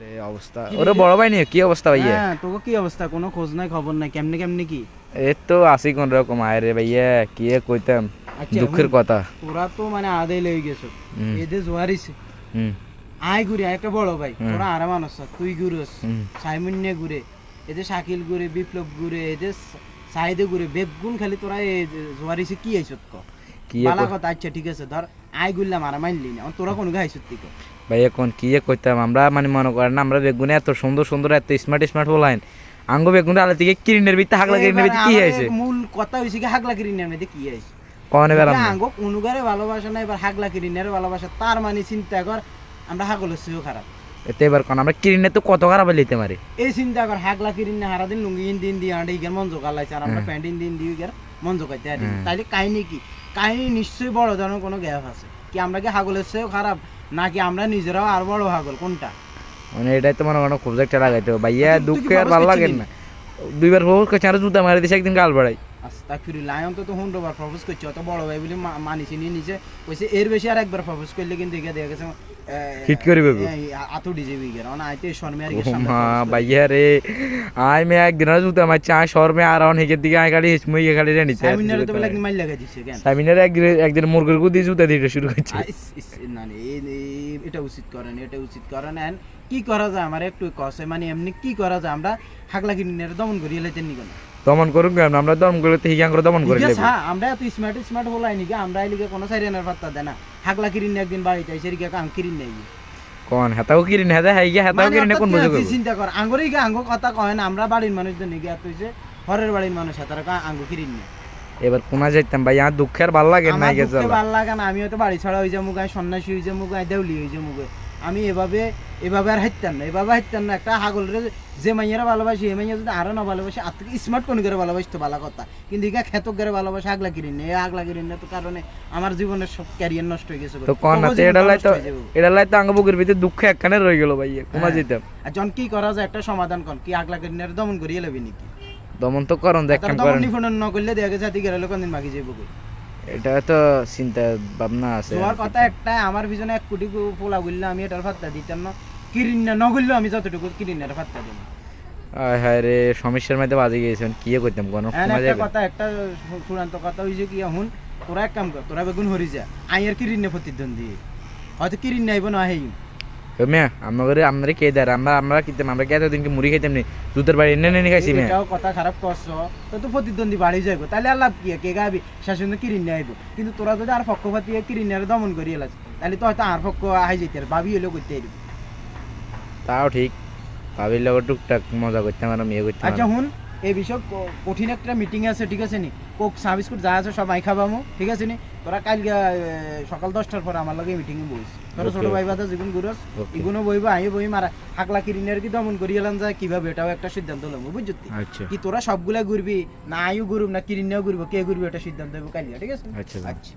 রে অবস্থা। ওরে বড় ভাই নিয়ে কি অবস্থা ভাইয়া? হ্যাঁ তোকে কি অবস্থা? কোনো খোঁজ নাই খবর নাই কেমনে কেমনে কি? এই তো আসি কোন রকম আয় রে ভাইয়া কি কইতাম আচ্ছা, দুঃখের কথা। তোরা তো মানে আদাই লেগে গেছো। জোয়ারিছে হুম। আয় ঘুরে একটা বড় ভাই। তোরা আরাম আনস তুই ঘুরস হুম। সাইমন্য ঘুরে এদের শাকিল ঘুরে বিপ্লব ঘুরে এদের সাইদে ঘুরে বেগুন খালি তোরা এ জোয়ারিছে কি আইছত ক কি এ বালা কই- কথা আচ্ছা ঠিক আছে ধর আয় গুললাম আর মানলি না তোরা কোনো গাইছত তিক ভাই এখন কি এ কইতাম আমরা মানে মনে করেন আমরা বেগুনে এত সুন্দর সুন্দর এত স্মার্ট স্মার্ট বলাইন আঙ্গ বেগুন আলে থেকে কিরিনের ভিতরে হাগলা কিরিনের ভিতরে কি হয়েছে মূল কথা হইছে কি হাগলা কিরিনের মধ্যে কি আইছে? কনে বেড়াম না। আঙ্গ। অনুগারে ভালোবাসা না এবার হাগলা কিরিনের ভালোবাসা তার মানে চিন্তা কর আমরা হাগলের চেয়েও খারাপ। এতে এবার কোন আমরা কিরিনে তো কত খারাপ লিতে মারি এই চিন্তা কর হাগলা কিরিন না হারাদিন লুঙ্গি দিন দিয়ে আন্ডে ইগার মন জোগালাইছে আর আমরা। প্যান্ট দিন দিয়ে ইগার মন জোগাইতে। তাইলে কাহিনী কি? কাহিনী নিশ্চয়ই বড় ধরনের কোনো গ্যাপ আছে। কি আমরা কি হাগলের চেয়েও খারাপ নাকি আমরা নিজেরাও আর বড় হাগল? কোনটা? মানে এটাই তো মনে হয় খুব একটা লাগাইতে হবে। ভাইয়া দুঃখে আর ভালো লাগে না। দুইবার বহু কাছে আর জুতা মারি দিছে একদিন গাল বাড়াই আস্তা ফিরি লায়ন তো তো হুন্ডোবার প্রপোজ করছে অত বড় ভাই বলে মানিছি নিয়ে নিছে কইছে এর বেশি আর একবার প্রপোজ করলে কিন্তু দেখা গেছে করে। আতো ডিজে বিগের অন আইতে শর্মে আর ও মা ভাইয়া রে আয় মে একদিন আর জুতা মারছি আয় শহর মে আর অন দিকে আয় গাড়ি হিসমই গাড়ি রে নিতে সামিনারে তো বেলা মাইল লাগা দিছে কেন? সামিনের একদিন একদিন মুরগির গুদি জুতা দিতে শুরু করছে। না না, এটা উচিত করেন এটা উচিত করেন এন্ড কি করা যায় আমার একটু কসে মানে এমনি কি করা যায় আমরা হাগলা কিনে দমন করি এলাইতেন নি কেন? দমন করুক আমরা দমন করলে তো হিগাং করে দমন করে লেবো হ্যাঁ, আমরা এত স্মার্ট স্মার্ট হলাই নাকি আমরা এলিকে কোনো সাইরেনার পাত্তা দেয় না। হাগলা কিরিন একদিন বাড়িতে আইসে এরিকে কাম কিরিন নেই কোন হেতাও কিরিন হেতা হাই গিয়া হেতাও মানে কিরিন কোন বুঝে তুই চিন্তা কর আঙ্গুরি গে আঙ্গু কথা কয় না আমরা বাড়ির মানুষ তো নিগে তুই যে ঘরের বাড়ির মানুষ হাতার কা আঙ্গু কিরিন নে এবার কোনা যাইতাম ভাই আর দুঃখের ভালো লাগে না গেছে ভালো লাগে না আমি হয়তো বাড়ি ছাড়া হয়ে যামু গায়ে সন্ন্যাসী হয়ে যাব গায়ে দেউলি হয়ে যাব গায়ে। আমি এভাবে এভাবে আর হাইতাম না এভাবে হাইতাম না। একটা হাগলরে যে মাইয়ারা ভালোবাসি এই মাইয়া যদি আরও না ভালোবাসি আর থেকে স্মার্ট কোন করে ভালোবাসি তো ভালো কথা। কিন্তু ইগা খেতক করে ভালোবাসি আগলা কিরিন নেই আগলা কিরিন না তো কারণে আমার জীবনের সব ক্যারিয়ার নষ্ট হয়ে গেছে। তো কোন না এটা লাই তো এটা লাই তো আঙ্গ বুকের ভিতরে দুঃখ একখানে রয়ে গেল ভাই কোনা হ্যাঁ। যেতাম আর জন কি করা যায় একটা সমাধান কর কি আগলা কিরিনের দমন করিয়ে লেবি নাকি? দমন তো করন দেখ তার দমন নিফুনন ন করলে দেখা গেছে হাতি গেলে কোনদিন বাকি যাব কই। এটা তো চিন্তা ভাবনা আছে তোমার কথা একটা আমার পিছনে এক কোটি পোলা গুললে আমি এটার ফাত্তা দিতাম না। কিরিন না নগরলেও আমি যতটুকু কিরিনের ফাত্তা দিই আয় হায় রে সমস্যার মধ্যে বাজে গিয়েছেন কি করতাম কোন? হ্যাঁ একটা কথা একটা চূড়ান্ত কথা হইছে কি এখন তোরা এক কাম কর তোরা বেগুন হরি যা আইয়ের কিরিনে প্রতিদ্বন্দ্বী। হয়তো কিরিন নাইব না হেই মেয়া আমাদের আমরা কে দেয়? আমরা আমরা কিতাম আমরা কে এতদিন মুড়ি খাইতাম নি? দুধের বাড়ি এনে এনে খাইছি মেয়া। এটাও কথা খারাপ করছ তো তো প্রতিদ্বন্দ্বী বাড়ি যাইব তাহলে আর লাভ কি? কে গাবি? শাসন কিরিন আইব। কিন্তু তোরা যদি আর পক্ষপাতি কিরিনের দমন করি এলাস তাহলে তো হয়তো আর পক্ষ আই যাইতে আর ভাবি করতে আইব। তাও ঠিক। ভাবির লগত টুকটাক মজা করতাম আর মেয়ে করতাম আচ্ছা হুন। এই বিষয় ক- কঠিন একটা মিটিং আছে ঠিক আছে নি? কোক চা বিস্কুট যা আছে সব আই খাবামো ঠিক আছে নি? তোরা কালকে সকাল দশটার পর আমার লগে মিটিং বইস তোর ছোট ভাই বাদা যেগুন গুরস. এগুলো বইব আই বই মারা হাকলা কিরিনের কি দমন করি এলাম যায় কীভাবে এটাও একটা সিদ্ধান্ত লম বুঝছি আচ্ছা। কি তোরা সবগুলা ঘুরবি না আয়ু ঘুরব না কিরিনেও ঘুরবো কে ঘুরবি এটা সিদ্ধান্ত দেবো কালিয়া ঠিক আছে আচ্ছা আচ্ছা।